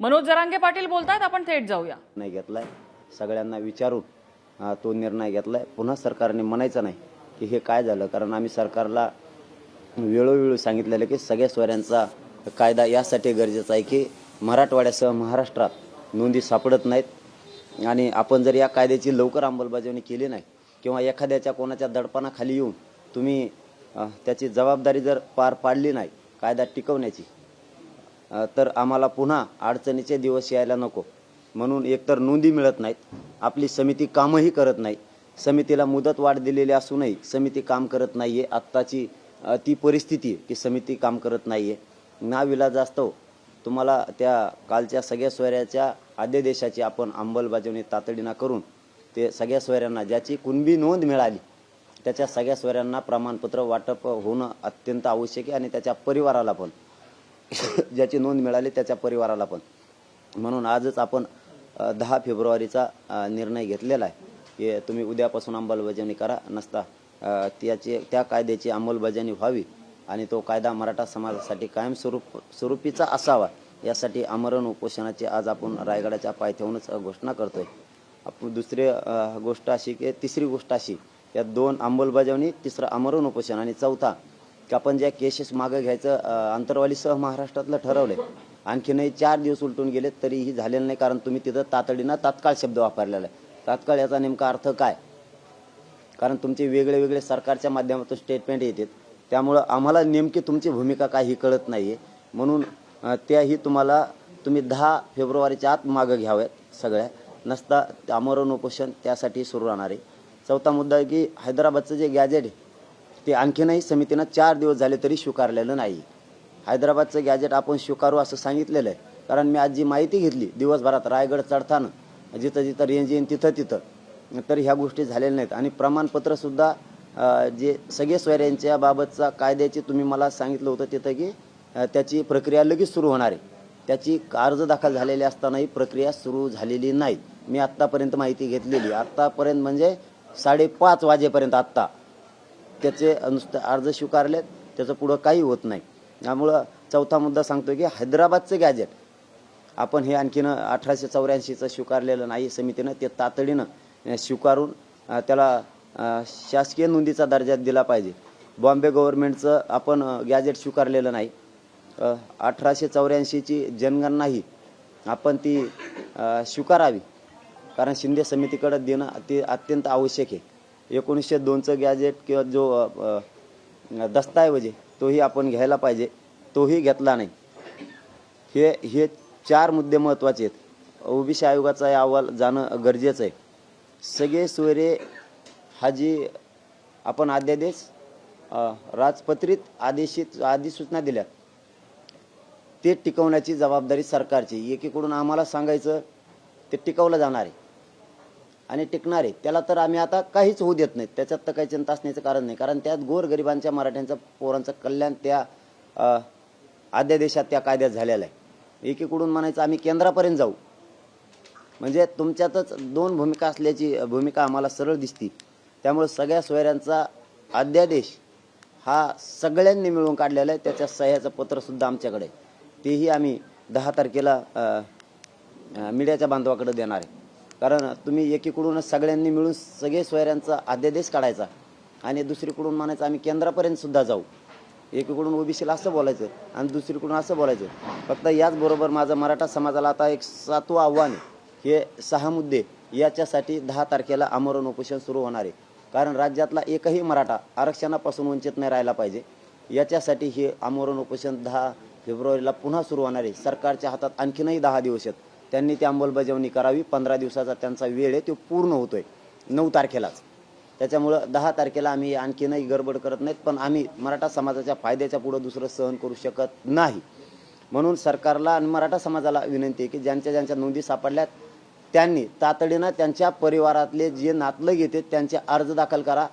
मनोज जरांगे पाटील बोलतात आपण थेट जाऊया. निर्णय घेतलाय. सगळ्यांना विचारून अ, तो निर्णय घेतलाय. पुन्हा सरकारने म्हणायचं नाही की हे काय झालं कारण आम्ही सरकारला वेळोवेळी सांगितलेलं की सगळ्या स्वऱ्यांचा कायदा यासाठी गरजेचा आहे की मराठवाड्यासह महाराष्ट्रात नोंदी सापडत नाहीत. आणि आपण जर या कायद्याची लवकर अंमलबजावणी केली नाही किंवा एखाद्याच्या कोणाच्या दडपणाखाली येऊन तुम्ही अ, त्याची जबाबदारी जर पार पाडली नाही कायदा टिकवण्याची तर आम्हाला पुन्हा अडचणीचे दिवस यायला नको. म्हणून एकतर नोंदी मिळत नाहीत आपली समिती कामही करत नाही. समितीला मुदत वाढ दिलेली असूनही समिती काम करत नाही आहे आत्ताची ती परिस्थिती आहे की समिती काम करत नाही आहे ना विलाजास्तव तुम्हाला त्या कालच्या सगळ्या सोयऱ्याच्या आद्यदेशाची आपण अंमलबजावणी तातडीनं करून ते सगळ्या सोयऱ्यांना ज्याची कुणबी नोंद मिळाली त्याच्या सगळ्या सोयऱ्यांना प्रमाणपत्र वाटप होणं अत्यंत आवश्यक आहे आणि त्याच्या परिवाराला पण. ज्याची नोंद मिळाली त्याच्या परिवाराला पण. म्हणून आजच आपण दहा फेब्रुवारीचा निर्णय घेतलेला आहे. की तुम्ही उद्यापासून अंमलबजावणी करा नसता त्याची त्या कायद्याची अंमलबजावणी व्हावी आणि तो कायदा मराठा समाजासाठी कायमस्वरूप स्वरूपीचा असावा यासाठी आमरण उपोषणाची आज आपण रायगडाच्या पायथ्याहूनच घोषणा करतोय. आपण दुसरी गोष्ट अशी की तिसरी गोष्ट अशी या दोन अंमलबजावणी तिसरं आमरण उपोषण आणि चौथा की आपण ज्या केसेस मागं घ्यायचं अंतरवाली सह महाराष्ट्रातलं ठरवलंय आणखीनही चार दिवस उलटून गेले तरीही झालेलं नाही कारण तुम्ही तिथं तातडीनं तात्काळ शब्द वापरलेला आहे. तात्काळ याचा नेमका अर्थ काय? कारण तुमचे वेगळे वेगळे सरकारच्या माध्यमातून स्टेटमेंट येतात. त्यामुळं आम्हाला नेमकी तुमची भूमिका काही कळत नाही आहे म्हणून त्याही तुम्हाला तुम्ही दहा फेब्रुवारीच्या आत मागं घ्याव्यात सगळ्या. नसता आमरण उपोषण त्यासाठी सुरू राहणार आहे. चौथा मुद्दा आहे की हैदराबादचं जे गॅजेट आहे ते आणखीनही समितीनं चार दिवस झाले तरी स्वीकारलेलं नाही. हैदराबादचं गॅजेट आपण स्वीकारू असं सांगितलेलं आहे. कारण मी आज जी माहिती घेतली दिवसभरात रायगड चढताना जिथं जिथं रेंज येईन तिथं तिथं तर ह्या गोष्टी झालेल्या नाहीत. आणि प्रमाणपत्रसुद्धा जे सगळे सोयऱ्यांच्या बाबतचा कायद्याची तुम्ही मला सांगितलं होतं तिथं की त्याची प्रक्रिया लगेच सुरू होणार आहे. त्याची अर्ज दाखल झालेली असतानाही प्रक्रिया सुरू झालेली नाही मी आत्तापर्यंत माहिती घेतलेली. आत्तापर्यंत म्हणजे साडेपाच वाजेपर्यंत आत्ता. त्याचे नुसतं अर्ज स्वीकारलेत त्याचं पुढं काही होत नाही. त्यामुळं चौथा मुद्दा सांगतो की हैदराबादचं गॅजेट आपण हे आणखीन अठराशे चौऱ्याऐंशीचं स्वीकारलेलं नाही समितीनं ते तातडीनं स्वीकारून त्याला शासकीय नोंदीचा दर्जा दिला पाहिजे. बॉम्बे गव्हर्नमेंटचं आपण गॅजेट स्वीकारलेलं नाही. अठराशे चौऱ्याऐंशीची जनगणनाही आपण ती स्वीकारावी कारण शिंदे समितीकडे देणं ते अत्यंत आवश्यक आहे. एकोणीसशे दोनचं गॅजेट किंवा जो अ, आहे तोही आपण घ्यायला पाहिजे. तोही घेतला नाही. हे हे चार मुद्दे महत्त्वाचे आहेत. ओबीसी आयोगाचा अहवाल जाणं गरजेचं आहे. सगळे सोयरे हा जी आपण अध्यादेश राजपत्रित आदेशित अधिसूचना दिल्या ते टिकवण्याची जबाबदारी सरकारची. एकीकडून आम्हाला सांगायचं ते टिकवलं जाणार आहे. आणि टिकणार. आहे त्याला तर आम्ही आता काहीच होऊ देत नाही त्याच्यात तर काही चिंता असण्याचं कारण नाही. कारण त्यात गोरगरिबांच्या मराठ्यांचं पोरांचं कल्याण त्या आद्यादेशात अध्यादेशात त्या कायद्यात झालेलं आहे. एकीकडून म्हणायचं आम्ही केंद्रापर्यंत जाऊ. म्हणजे तुमच्यातच दोन भूमिका असल्याची भूमिका आम्हाला सरळ दिसती. त्यामुळे सगळ्या सोयऱ्यांचा अध्यादेश हा सगळ्यांनी मिळून काढलेला आहे. त्याच्या सह्याचं पत्रसुद्धा आमच्याकडे तेही आम्ही दहा तारखेला मीडियाच्या बांधवाकडे देणार आहे. कारण तुम्ही एकीकडूनच सगळ्यांनी मिळून सगळे सोयऱ्यांचा अध्यादेश काढायचा आणि दुसरीकडून म्हणायचं आम्ही केंद्रापर्यंत सुद्धा जाऊ. एकीकडून ओबीसीला असं बोलायचं आणि दुसरीकडून असं बोलायचं. फक्त याचबरोबर माझं मराठा समाजाला आता एक सातवं आव्हान आहे. हे सहा मुद्दे याच्यासाठी दहा तारखेला आमरण उपोषण सुरू होणार आहे. कारण राज्यातला एकही मराठा आरक्षणापासून वंचित नाही राहिला पाहिजे. याच्यासाठी हे आमरण उपोषण दहा फेब्रुवारीला पुन्हा सुरू होणार आहे. सरकारच्या हातात आणखीनही दहा दिवस आहेत. त्यांनी ती अंमलबजावणी करावी. पंधरा दिवसाचा त्यांचा वेळ आहे. तो पूर्ण होतो आहे नऊ तारखेलाच. त्याच्यामुळं दहा तारखेला आम्ही आणखीनही गडबड करत नाहीत पण आम्ही मराठा समाजाच्या फायद्याच्या पुढं दुसरं सहन करू शकत नाही. म्हणून सरकारला आणि मराठा समाजाला विनंती आहे की ज्यांच्या ज्यांच्या नोंदी सापडल्यात त्यांनी तातडीनं त्यांच्या परिवारातले जे नातलग येते त्यांचे अर्ज दाखल करा.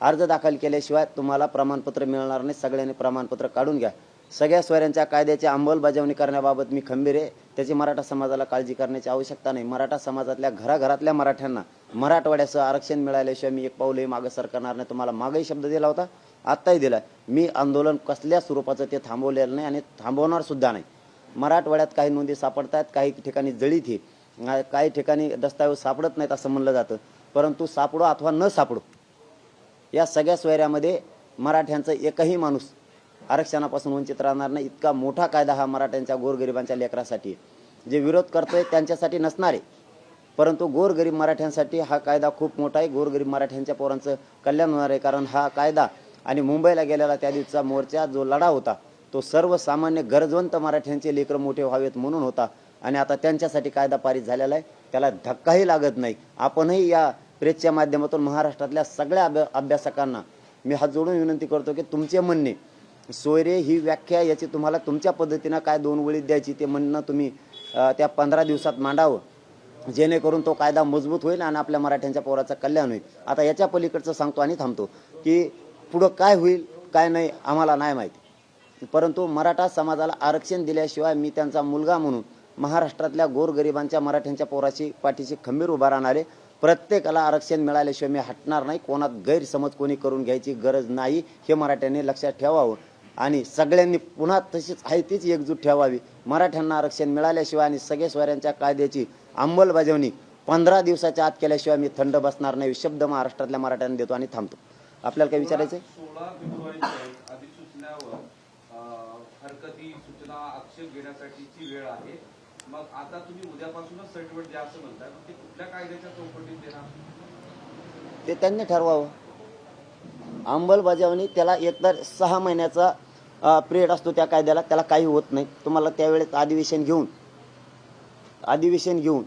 अर्ज दाखल केल्याशिवाय तुम्हाला प्रमाणपत्र मिळणार नाही. सगळ्यांनी प्रमाणपत्र काढून घ्या. सगळ्या स्वऱ्यांच्या कायद्याची अंमलबजावणी करण्याबाबत मी खंबीर आहे. त्याची मराठा समाजाला काळजी करण्याची आवश्यकता नाही. मराठा समाजातल्या घराघरातल्या मराठ्यांना मराठवाड्याचं आरक्षण मिळाल्याशिवाय मी एक पाऊलही मागं सरकारणार नाही. तुम्हाला मागही शब्द दिला होता आत्ताही दिला मी आंदोलन कसल्या स्वरूपाचं ते थांबवलेलं नाही आणि थांबवणार सुद्धा नाही. मराठवाड्यात काही नोंदी सापडतात काही ठिकाणी जळीत हे काही ठिकाणी दस्तावेज सापडत नाहीत असं म्हणलं जातं. परंतु सापडो अथवा न सापडो या सगळ्या सोयऱ्यामध्ये मराठ्यांचा एकही माणूस आरक्षणापासून वंचित राहणार नाही. इतका मोठा कायदा हा मराठ्यांच्या गोरगरिबांच्या लेकरासाठी जे विरोध करतोय त्यांच्यासाठी नसणार आहे. परंतु गोरगरीब मराठ्यांसाठी हा कायदा खूप मोठा आहे. गोरगरीब मराठ्यांच्या पोरांचं कल्याण होणार आहे. कारण हा कायदा आणि मुंबईला गेलेला त्या दिवसाचा मोर्चा जो लढा होता तो सर्वसामान्य गरजवंत मराठ्यांचे लेकरं मोठे व्हावेत म्हणून होता. आणि आता त्यांच्यासाठी कायदा पारित झालेला आहे. त्याला धक्काही लागत नाही. आपणही या प्रेसच्या माध्यमातून महाराष्ट्रातल्या सगळ्या अभ्या अभ्यासकांना मी हात जोडून विनंती करतो की तुमचे म्हणणे सोयरे ही व्याख्या याची तुम्हाला तुमच्या पद्धतीनं काय दोन वळीत द्यायची ते म्हणणं तुम्ही त्या पंधरा दिवसात मांडावं. जेणेकरून तो कायदा मजबूत होईल आणि आपल्या मराठ्यांच्या पोराचं कल्याण होईल. आता याच्या पलीकडचं सांगतो आणि थांबतो की पुढं काय होईल काय नाही आम्हाला नाही माहिती. परंतु मराठा समाजाला आरक्षण दिल्याशिवाय मी त्यांचा मुलगा म्हणून महाराष्ट्रातल्या गोरगरिबांच्या मराठ्यांच्या पोराशी पाठीशी खंबीर उभा राहणारे प्रत्येकाला आरक्षण मिळाल्याशिवाय मी हटणार नाही. कोणात गैरसमज कोणी करून घ्यायची गरज नाही हे मराठ्यांनी लक्षात ठेवावं. आणि सगळ्यांनी पुन्हा तशीच आहे तीच एकजूट ठेवावी. मराठ्यांना आरक्षण मिळाल्याशिवाय आणि सगळे स्वाऱ्यांच्या कायद्याची अंमलबजावणी पंधरा दिवसाच्या आत केल्याशिवाय मी थंड बसणार नाही. शब्द महाराष्ट्रातल्या मराठ्यांना देतो आणि थांबतो. आपल्याला काय विचारायचं आहे? सोळा फेब्रुवारीच्या अधिसूचनेवर अं, हरकती सूचना आक्षेप घेण्यासाठीची वेळ आहे. मग आता तुम्ही उद्यापासूनच सर्टिफिकेट द्या असं म्हणताय. मग ते कुठल्या कायद्याच्या चौकटीत देणार? ते त्यांनी ठरवावं. अंमलबजावणी त्याला एकतर सहा महिन्याचा पिरियड असतो त्या कायद्याला त्याला काही होत नाही. तुम्हाला त्यावेळेस अधिवेशन घेऊन अधिवेशन घेऊन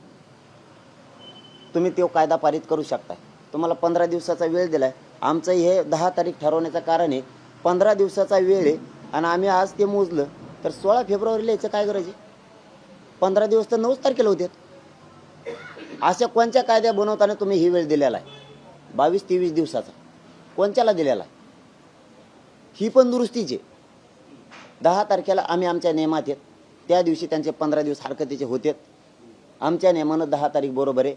तुम्ही तो कायदा पारित करू शकताय. तुम्हाला पंधरा दिवसाचा वेळ दिलाय. आमचं हे दहा तारीख ठरवण्याचं कारण आहे पंधरा दिवसाचा वेळ आहे आणि आम्ही आज ते मोजलं तर सोळा फेब्रुवारीला याचं काय गरज आहे? पंधरा दिवस तर नऊच तारखेला होते. अशा कोणत्या कायद्या बनवताना तुम्ही ही वेळ दिलेला आहे? बावीस तेवीस दिवसाचा. कोणत्याला दिलेला आहे? ही पण दुरुस्तीची आहे. दहा तारखेला आम्ही आमच्या नियमात येत. त्या दिवशी त्यांचे पंधरा दिवस हरकतीचे होते. आमच्या नियमानं दहा तारीख बरोबर आहे.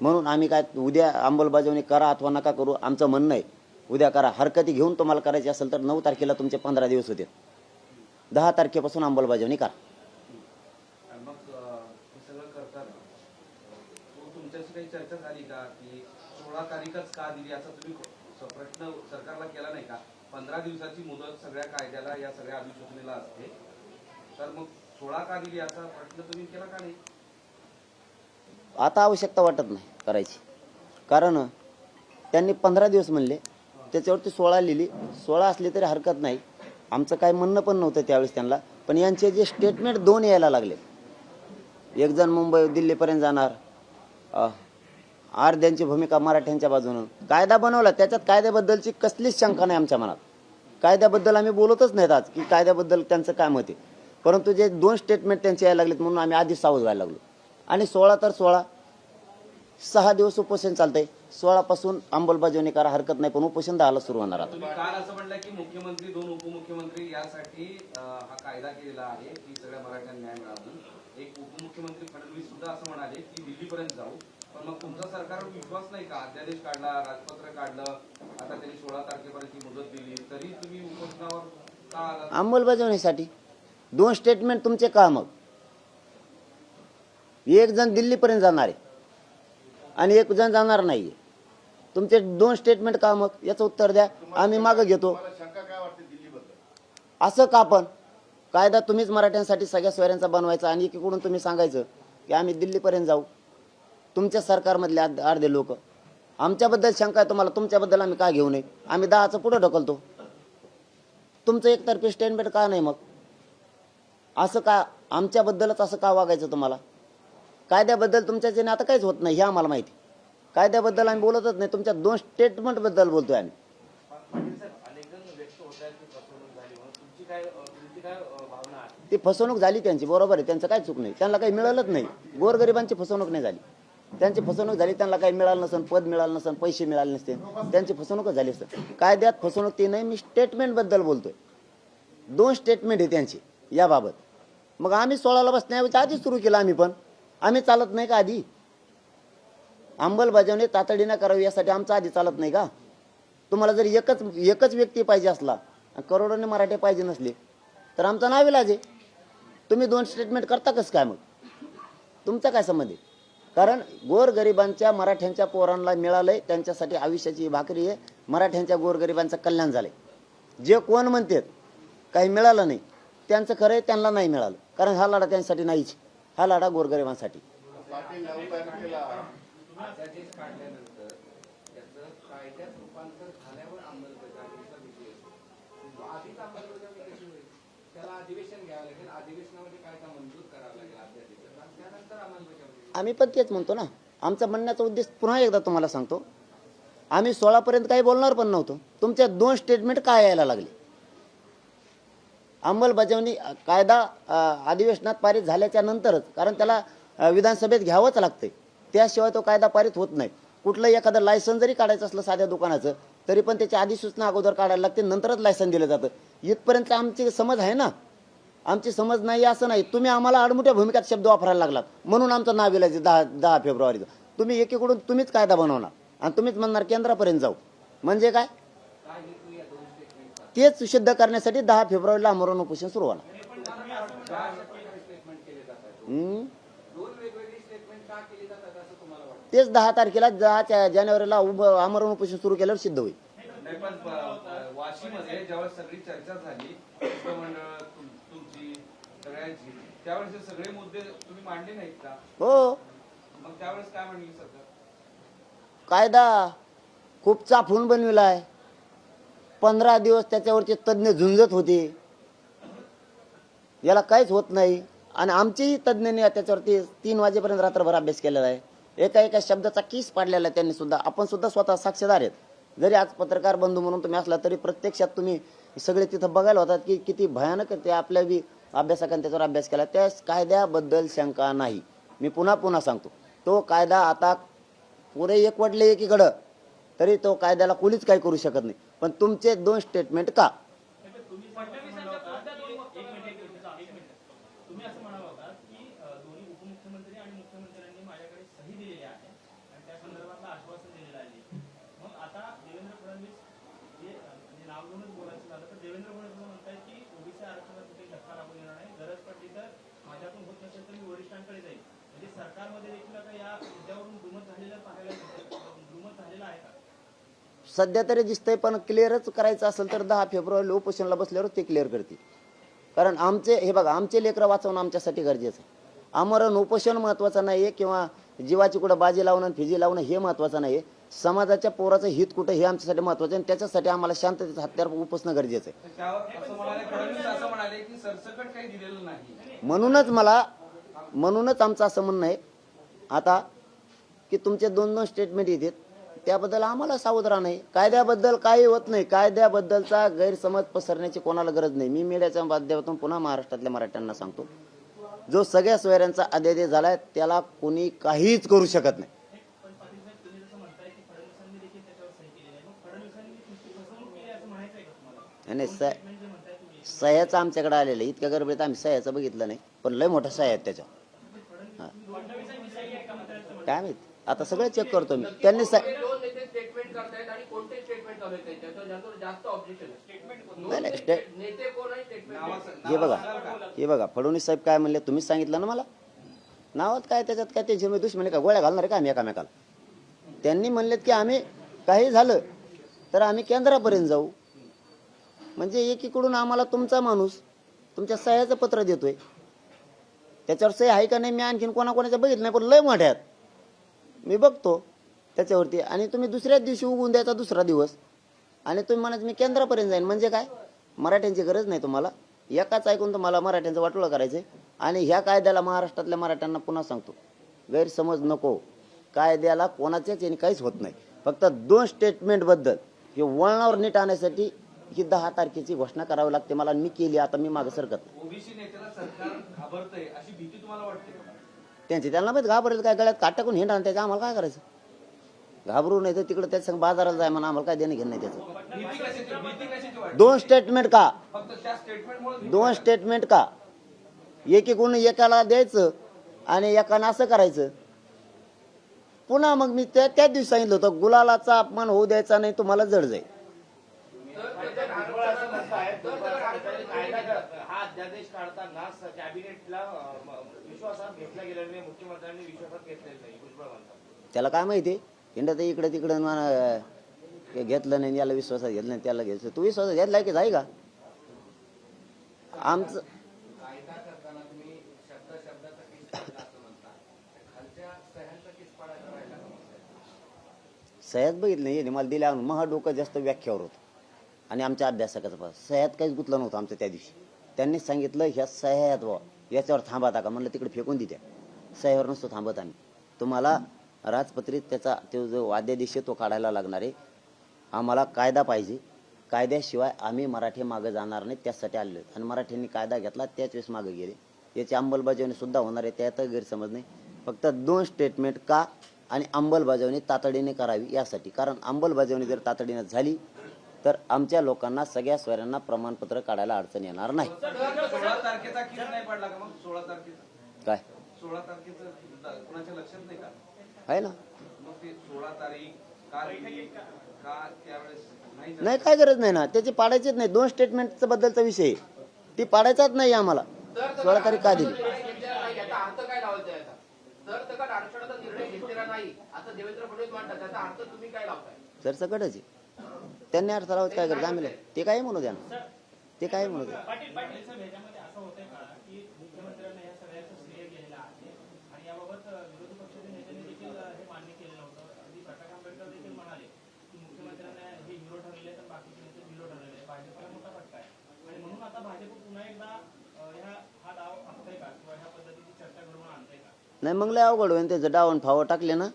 म्हणून आम्ही काय उद्या अंमलबजावणी करा अथवा नका करू आमचं म्हणणं आहे. उद्या करा. हरकती घेऊन तुम्हाला करायची असेल तर नऊ तारखेला तुमचे पंधरा दिवस होते. दहा तारखेपासून अंमलबजावणी करा. चर्चा झाली का? की सोळा तारीखच का दिली? असं तुम्ही प्रश्न सरकारला केला नाही का? पंधरा दिवसाची मुदत सगळ्या कायद्याला या सगळ्या अधिसूचनेला असते. तर मग सोळा का दिली याचा प्रश्न तुम्ही केला का नाही? आता आवश्यकता वाटत नाही करायची. कारण त्यांनी पंधरा दिवस म्हणले त्याच्यावरती सोळा लिहिली. सोळा असली तरी हरकत नाही. आमचं काय म्हणणं पण नव्हतं त्यावेळेस त्यांना. पण यांचे जे स्टेटमेंट दोन यायला लागले. एक जण मुंबई दिल्लीपर्यंत जाणार. आर्ध्यांची अर्ध्यांची भूमिका मराठ्यांच्या बाजूनं. कायदा बनवला त्याच्यात कायद्याबद्दलची कसलीच शंका नाही आमच्या मनात. कायद्याबद्दल आम्ही बोलतच नाहीत आज की कायद्याबद्दल त्यांचं काय मत आहे. परंतु जे दोन स्टेटमेंट त्यांचे यायला लागलेत म्हणून आम्ही आधीच सावध व्हायला लागलो. आणि सोळा तर सोळा. सहा दिवस उपोषण चालतंय. सोळापासून अंमलबजावणी करा हरकत नाही पण उपोषण दहाला सुरू होणार आता. काल असं की मुख्यमंत्री दोन उपमुख्यमंत्री यासाठी हा कायदा केलेला आहे की सगळ्या मराठ्यांना न्याय मिळावा एक उपमुख्यमंत्री फडणवीस सुद्धा असं म्हणाले की दिल्लीपर्यंत जाऊ. पण मग तुमचा सरकारवर विश्वास नाही का? अध्यादेश काढला राजपत्र काढलं आता त्यांनी सोळा तारखेपर्यंत मुदत दिली. तरी तुम्ही उपोषणावर का अंमलबजावणीसाठी. दोन स्टेटमेंट तुमचे का मग? एक जण दिल्लीपर्यंत जाणार आहे आणि एक जण जाणार नाहीये. तुमचे दोन स्टेटमेंट का मग? याचं उत्तर द्या. आम्ही मागं घेतो. असं का पण? कायदा तुम्हीच मराठ्यांसाठी सगळ्या सोयऱ्यांचा बनवायचा आणि एकीकडून तुम्ही सांगायचं की आम्ही दिल्लीपर्यंत जाऊ. तुमच्या सरकारमधले अर्ध- अर्धे लोक. आमच्याबद्दल शंका आहे तुम्हाला तुमच्याबद्दल आम्ही का घेऊ नये? आम्ही दहाचं पुढं ढकलतो. तुमचं एकतर्फी स्टेटमेंट का नाही मग? असं का आमच्याबद्दलच असं का वागायचं तुम्हाला? कायद्याबद्दल तुमच्याच्याने आता काहीच होत नाही हे आम्हाला माहिती. कायद्याबद्दल आम्ही बोलतच नाही तुमच्या दोन स्टेटमेंटबद्दल बोलतोय आम्ही. ती फसवणूक झाली त्यांची बरोबर आहे त्यांचं काय चूक नाही. त्यांना काही मिळालंच नाही. गोरगरिबांची फसवणूक नाही झाली. त्यांची फसवणूक झाली त्यांना काही मिळालं नसेल पद मिळालं नसेल पैसे मिळाले नसते. त्यांची फसवणूकच झाली असं कायद्यात फसवणूक ती नाही मी स्टेटमेंटबद्दल बोलतोय. दोन स्टेटमेंट आहे त्यांची याबाबत. मग आम्ही सोळाला बसण्याऐवजी आधीच सुरू केलं आम्ही पण. आम्ही चालत नाही का आधी? अंमलबजावणी तातडीनं करावी यासाठी आमचं आधी चालत नाही का? तुम्हाला जर एकच एकच व्यक्ती पाहिजे असला करोडोने मराठे पाहिजे नसले तर आमचं नाव इलाज आहे तुम्ही दोन स्टेटमेंट करता कसं काय मग? तुमचा काय संबंध आहे? कारण गोरगरिबांच्या मराठ्यांच्या पोरांना मिळालंय त्यांच्यासाठी आयुष्याची भाकरी आहे. मराठ्यांच्या गोरगरिबांचं कल्याण झालंय. जे कोण म्हणतात काही मिळालं नाही त्यांचं खरं त्यांना नाही मिळालं. कारण हा लढा त्यांच्यासाठी नाहीच. हा लढा गोरगरिबांसाठी. झाल्यावर अंमलबजावणीचा विषय असतो आधीच अंमलबजावणी कशी होईल त्याला अधिवेशन घ्यावं लागेल अधिवेशनामध्ये कायदा मंजूर करावा लागेल अध्यादेशाचा आणि त्यानंतर अंमलबजावणी आम्ही पण तेच म्हणतो ना. आमचा म्हणण्याचा उद्देश पुन्हा एकदा तुम्हाला सांगतो. आम्ही सोळापर्यंत काही बोलणार पण नव्हतो. तुमच्या दोन स्टेटमेंट काय यायला लागले? अंमलबजावणी कायदा अधिवेशनात पारित झाल्याच्या नंतरच कारण त्याला विधानसभेत घ्यावंच लागतंय. त्याशिवाय तो कायदा पारित होत नाही. कुठलं एखादं लायसन जरी काढायचं असलं साध्या दुकानाचं तरी पण त्याची अधिसूचना अगोदर काढायला लागते नंतरच लायसन दिलं जातं. इथपर्यंत आमची समज आहे ना? आमची समज नाही असं नाही. तुम्ही आम्हाला आडमुठ्या भूमिकात शब्द वापरायला लागलात. म्हणून आमचं नाव विलायचं दहा दहा फेब्रुवारीचं. तुम्ही एकीकडून तुम्हीच कायदा बनवणार आणि तुम्हीच म्हणणार केंद्रापर्यंत जाऊ. म्हणजे काय? तेच सिद्ध करण्यासाठी दहा फेब्रुवारीला आमरण उपोषण सुरू होणार. हम्म? तेच दहा तारखेला दहा जानेवारीला आमरण उपोषण सुरू केल्यावर सिद्ध होईल नाही पण प- वाशीमध्ये ज्यावेळेस सगळी चर्चा झाली शिष्टमंडळ तुम- तुमची त्यावेळेस हे सगळे मुद्दे तुम्ही मांडले नाहीत का? हो. मग त्यावेळेस काय म्हणली सरकार? कायदा खूप चाफून बनविला आहे पंधरा दिवस त्याच्यावरचे तज्ज्ञ झुंजत होते. याला काहीच होत नाही. आणि आमचेही तज्ज्ञांनी त्याच्यावरती तीन वाजेपर्यंत रात्रभर अभ्यास केलेला आहे. एका एका शब्दाचा किस पाडलेला आहे त्यांनी सुद्धा. आपण सुद्धा स्वतः साक्षीदार आहेत. जरी आज पत्रकार बंधू म्हणून तुम्ही असला तरी प्रत्यक्षात तुम्ही सगळे तिथं बघायला होतात की किती भयानक ते आपल्या बी अभ्यासकांनी त्याच्यावर अभ्यास केला. त्या कायद्याबद्दल शंका नाही. मी पुन्हा पुन्हा सांगतो. तो कायदा आता पुरे एकवटले एकीकडं तरी तो कायद्याला कोणीच काही करू शकत नाही. पण तुमचे दोन स्टेटमेंट का तुम्ही असं म्हणाला होता की अ, दोन्ही उपमुख्यमंत्री आणि मुख्यमंत्र्यांनी माझ्याकडे सही दिलेली आहे आणि त्या संदर्भातलं आश्वासन दिलेलं आहे मग आता देवेंद्र फडणवीस हे अ, म्हणजे नाव घेऊनच बोलायचं झालं तर देवेंद्र फडणवीस म्हणतायत की ओबीसी आरक्षणात कुठे धक्का लागू देणार नाही गरज पडली तर माझ्यातून होत नसेल तर मी वरिष्ठांकडे जाईल म्हणजे सरकारमध्ये देखील आता या मुद्द्यावरून दुमत झालेलं पाहायला मिळतं दुमत झालेलं आहे का सध्या तरी दिसतंय पण क्लिअरच करायचं असेल तर दहा फेब्रुवारीला उपोषणाला बसल्यावर ते क्लिअर करतील. कारण आमचे हे बघा आमचे लेकरं वाचवणं आमच्यासाठी गरजेचं आहे. आमरण उपोषण महत्वाचं नाही आहे किंवा जीवाची कुठं बाजी लावणं आणि फिजी लावणं हे महत्वाचं नाही आहे समाजाच्या पोराचं हित कुठं हे आमच्यासाठी महत्वाचं आहे आणि त्याच्यासाठी आम्हाला शांततेचं हत्यार उपसणं गरजेचं आहे. म्हणूनच मला म्हणूनच आमचं असं म्हणणं आहे. आता की तुमचे दोन दोन स्टेटमेंट येतात. त्याबद्दल आम्हाला सावध राहणं आहे कायद्याबद्दल काही होत नाही. कायद्याबद्दलचा गैरसमज पसरण्याची कोणाला गरज नाही. मी मीडियाच्या माध्यमातून पुन्हा महाराष्ट्रातल्या मराठ्यांना सांगतो. जो सगळ्या सोयऱ्यांचा अध्यादेश झालाय त्याला कोणी काहीच करू शकत नाही. पण आणि स सह्याचं आमच्याकडे आलेलं आहे. इतक्या गडबडीत आम्ही सह्याचं बघितलं नाही. पण लय मोठा सह्या आहेत त्याच्या. काय माहीत? आता सगळं चेक करतो मी. त्यांनी हे बघा? हे बघा फडणवीस साहेब काय म्हणले? तुम्हीच सांगितलं ना मला? नावात काय त्याच्यात काय त्यांची मी दुश्मनी का? गोळ्या घालणार आहे का आम्ही एकामेकाला? त्यांनी म्हणलेत की आम्ही काही झालं तर आम्ही केंद्रापर्यंत जाऊ. म्हणजे एकीकडून आम्हाला तुमचा माणूस तुमच्या सह्याचं पत्र देतोय. त्याच्यावर सही आहे का नाही मी आणखीन कोणाकोणाच्या बघितलं नाही पण लय मोठ्यात मी बघतो त्याच्यावरती. आणि तुम्ही दुसऱ्याच दिवशी उगवून द्यायचा दुसरा दिवस. आणि तुम्ही म्हणायचं मी केंद्रापर्यंत जाईन. म्हणजे काय? मराठ्यांची गरज नाही तुम्हाला. एकाच ऐकून तुम्हाला मराठ्यांचं वाटोळं करायचं आणि ह्या कायद्याला महाराष्ट्रातल्या मराठ्यांना पुन्हा सांगतो. गैरसमज नको. कायद्याला कोणाच्याच याने काहीच होत नाही. फक्त दोन स्टेटमेंटबद्दल हे वळणावर नीट आणण्यासाठी ही दहा तारखेची घोषणा करावी लागते. मला मी केली आता मी मागं सरकत त्यांची त्यांना माहीत घाबरेल काय गळ्यात काट टाकून हिंडा त्याचं आम्हाला काय करायचं? घाबरू नाही तर तिकडे त्याच संग बाजाराला जाय म्हणा आम्हाला काय देणं घेणं नाही त्याचं. दोन स्टेटमेंट का? दोन स्टेटमेंट का? एकीकडून एकाला द्यायचं आणि एकानं असं करायचं. पुन्हा मग मी त्या त्याच दिवशी सांगितलं होतं गुलालाचा अपमान होऊ द्यायचा नाही तुम्हाला जड जाईल. त्याला काय माहिती? हिंडा तर इकडे तिकडे मला घेतलं नाही याला विश्वासात घेतलं नाही त्याला घ्यायचं तू विश्वासात घेतला की जाई का? आमचं सह्यात बघितलं नाही मला दिल्या महा डोकं जास्त व्याख्यावर होतं. आणि आमच्या अभ्यासकाचं पास सह्यात काहीच गुतलं नव्हतं आमचं त्या दिवशी. त्यांनी सांगितलं ह्या सह्यात व याच्यावर थांबा का? म्हणलं तिकडे फेकून दित्या. सह्यावर नसतो थांबत आम्ही. तुम्हाला राजपत्रित त्याचा तो जो वाद्यादिश तो काढायला लागणार आहे. आम्हाला कायदा पाहिजे. कायद्याशिवाय आम्ही मराठी मागं जाणार नाही त्यासाठी आलेलो. आणि मराठ्यांनी कायदा घेतला त्याच वेळेस मागे गेले. याची अंमलबजावणी सुद्धा होणार आहे त्यात गैरसमज नाही. फक्त दोन स्टेटमेंट का आणि अंमलबजावणी तातडीने करावी यासाठी. कारण अंमलबजावणी जर तातडीने झाली तर आमच्या लोकांना सगळ्या स्वरांना प्रमाणपत्र काढायला अडचण येणार नाही. काय? सोळा तारखेचं आहे ना? मग ते सोळा तारीख का दिली का त्यावेळेस नाही काय गरज नाही ना. त्याची पाडायचीच नाही. दोन स्टेटमेंटचा बद्दलचा विषय आहे. ती पाडायचाच नाही आम्हाला. तर सोळा तारीख का दिली सरसकटच आहे त्यांनी अर्थ लावत काय करत आम्ही. ते काय म्हणू द्या ना. ते काय म्हणू द्या पाटील पाटील साहेब ह्याच्यामध्ये असं होतंय का की मुख्यमंत्र्यांना या सगळ्याचं श्रेय गेलेलं आहे आणि याबाबत अ, विरोधी पक्षाच्या नेत्यांनी देखील अ, हे मान्य केलेलं होतं अगदी प्रकाश आंबेडकर देखील म्हणाले की मुख्यमंत्र्यांना हे हिरो ठरलेले तर बाकीचे नेते हिरो ठरलेले आहे. भाजपला मोठा फटका आहे आणि म्हणून आता भाजप पुन्हा एकदा अ, ह्या हा डाव आखतंय का किंवा ह्या पद्धतीची चर्चा घडवून आणतंय का नाही मग लय अवघड होईल त्याचं डावून फावं टाकले ना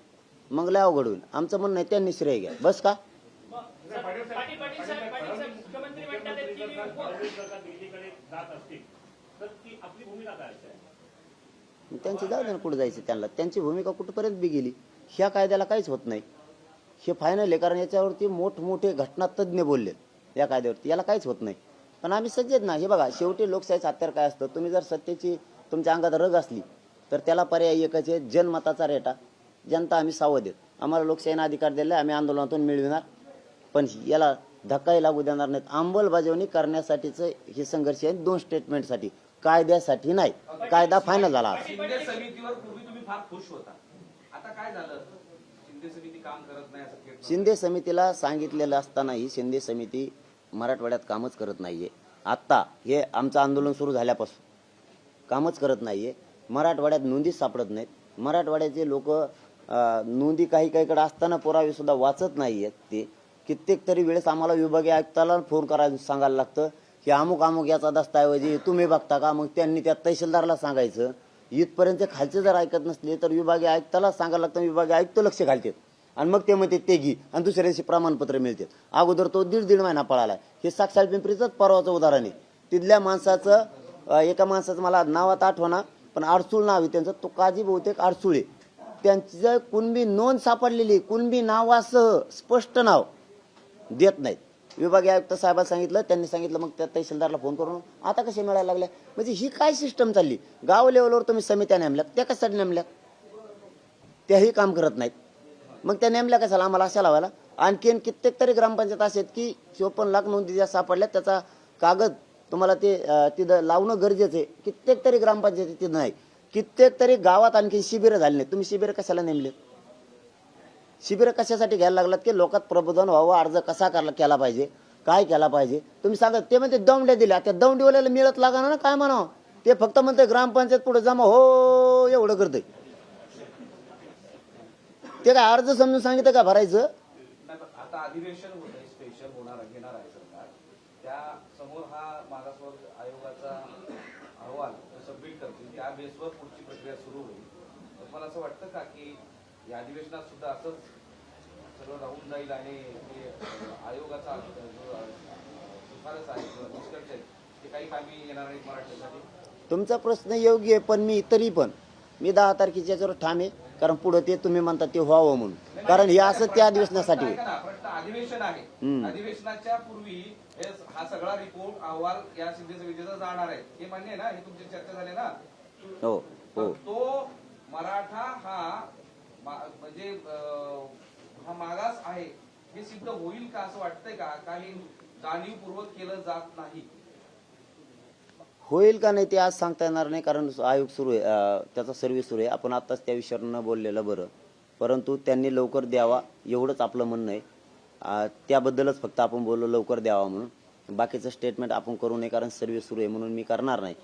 मग लय अवघड होईल आमचं म्हणणं आहे त्यांनी श्रेय घ्या. बस का? त्यांची जाऊ दे ना कुठं जायचं त्यांना. त्यांची भूमिका कुठपर्यंत बी गेली ह्या कायद्याला काहीच होत नाही. हे फायनल आहे कारण याच्यावरती मोठमोठे घटना तज्ज्ञ बोलले. या कायद्यावरती याला काहीच होत नाही. पण आम्ही सज्ज ना. हे बघा शेवटी लोकशाहीचं हत्यार काय असतं? तुम्ही जर सत्तेची तुमच्या अंगात रग असली तर त्याला पर्याय एकच आहे जनमताचा रेटा. जनता आम्ही सावध आहेत. आम्हाला लोकशाहीने अधिकार दिले आम्ही आंदोलनातून मिळविणार. पण याला धक्काही लागू देणार नाहीत. अंमलबजावणी करण्यासाठीच हे संघर्ष आहे दोन स्टेटमेंटसाठी कायद्यासाठी नाही. कायदा फायनल झाला शिंदे समितीला सांगितलेलं असतानाही शिंदे समिती मराठवाड्यात कामच करत नाहीये. आत्ता हे आमचं आंदोलन सुरू झाल्यापासून कामच करत नाहीये. मराठवाड्यात नोंदी सापडत नाहीत. मराठवाड्याचे लोक नोंदी काही काहीकडे असताना पुरावेसुद्धा वाचत नाही आहेत ते. कित्येक तरी वेळेस आम्हाला विभागीय आयुक्ताला फोन करायला सांगायला लागतं की अमुक अमुक याचा दस्ताऐवजी तुम्ही बघता का? मग त्यांनी त्या तहसीलदारला सांगायचं. इथपर्यंत खालचे जर ऐकत नसले तर विभागीय आयुक्ताला सांगायला लागतं विभागीय आयुक्त लक्ष घालतात. आणि मग ते म्हणते ते घे. आणि दुसऱ्या दिवशी प्रमाणपत्र मिळते अगोदर तो दीड दीड महिना पळाला. हे साक्षात पिंपरीचंच परवाचं उदाहरण आहे. तिथल्या माणसाचं एका माणसाचं मला नावात आठवणा. पण आडसूळ नाव आहे त्यांचं. तो काजी बहुतेक आडसूळे त्यांचं कुणबी नोंद सापडलेली कुणबी नावासह स्पष्ट नाव देत नाहीत. विभागीय आयुक्त साहेबांना सांगितलं त्यांनी सांगितलं मग त्या तहसीलदारला फोन करून आता कसे मिळायला लागल्या म्हणजे ही काय सिस्टम चालली? गाव लेवलवर तुम्ही समित्या नेमल्यात त्या कशासाठी नेमल्यात? त्याही काम करत नाहीत. मग त्या नेमल्या कशाला? आम्हाला अशा लावायला. आणखीन कित्येक तरी ग्रामपंचायत असे आहेत की चोपन्न लाख नोंदी ज्या सापडल्यात त्याचा कागद तुम्हाला ते तिथं लावणं गरजेचं आहे. कित्येक तरी ग्रामपंचायती तिथं नाही. कित्येक तरी गावात आणखी शिबिरं झाली नाही तुम्ही शिबिरं कशाला नेमले? शिबिरं कशासाठी घ्यायला लागलात की लोकात प्रबोधन व्हावं अर्ज कसा करला केला पाहिजे काय केला पाहिजे? तुम्ही सांगा ते म्हणते दौंड्या दिल्या. त्या दौंडीवाल्याला मिळत लागणार ना काय म्हणावं? ते फक्त म्हणते ग्रामपंचायत पुढे जमा हो एवढं करतंय. ते काय अर्ज समजून सांगितलं का भरायचं? त्या समोर हा मागासवर्ग आयोगाचा अहवाल सबमिट करतील त्या बेसवर पुढची प्रक्रिया सुरू होईल. तर मला असं वाटतं का की या अधिवेशनात सुद्धा असंच सर्व राहून जाईल आणि आयोगाचा जो शिफारस आहे किंवा निष्कर्ष आहेत ते काही कामी येणार नाहीत मराठीसाठी तुमचा प्रश्न योग्य आहे पण मी तरी पण मी दहा तारखेच्या याच्यावर ठाम आहे. कारण पुढे ते तुम्ही म्हणता ते व्हावं म्हणून. कारण हे असं त्या अधिवेशनासाठी ऐका ना, प्रश्न अधिवेशन आहे. अधिवेशनाच्या पूर्वी हे हा सगळा रिपोर्ट अहवाल या सिद्धी समितीचा जाणार आहे. हे मान्य आहे ना? हे तुमची चर्चा झाली ना? हो तर हो तो मराठा हा मा- म्हणजे अं, हा मागास आहे. हे सिद्ध होईल का असं वाटतंय का? काही जाणीवपूर्वक केलं जात नाही. होईल का नाही ते आज सांगता येणार नाही कारण आयोग सुरू आहे त्याचा सर्व्हिस सुरू आहे. आपण आत्ताच त्या विषयावर न बोललेलं बरं. परंतु त्यांनी लवकर द्यावा एवढंच आपलं म्हणणं आहे. त्याबद्दलच फक्त आपण बोललो लवकर द्यावा म्हणून. बाकीचं स्टेटमेंट आपण करू नये कारण सर्व्हिस सुरू आहे म्हणून मी करणार नाही.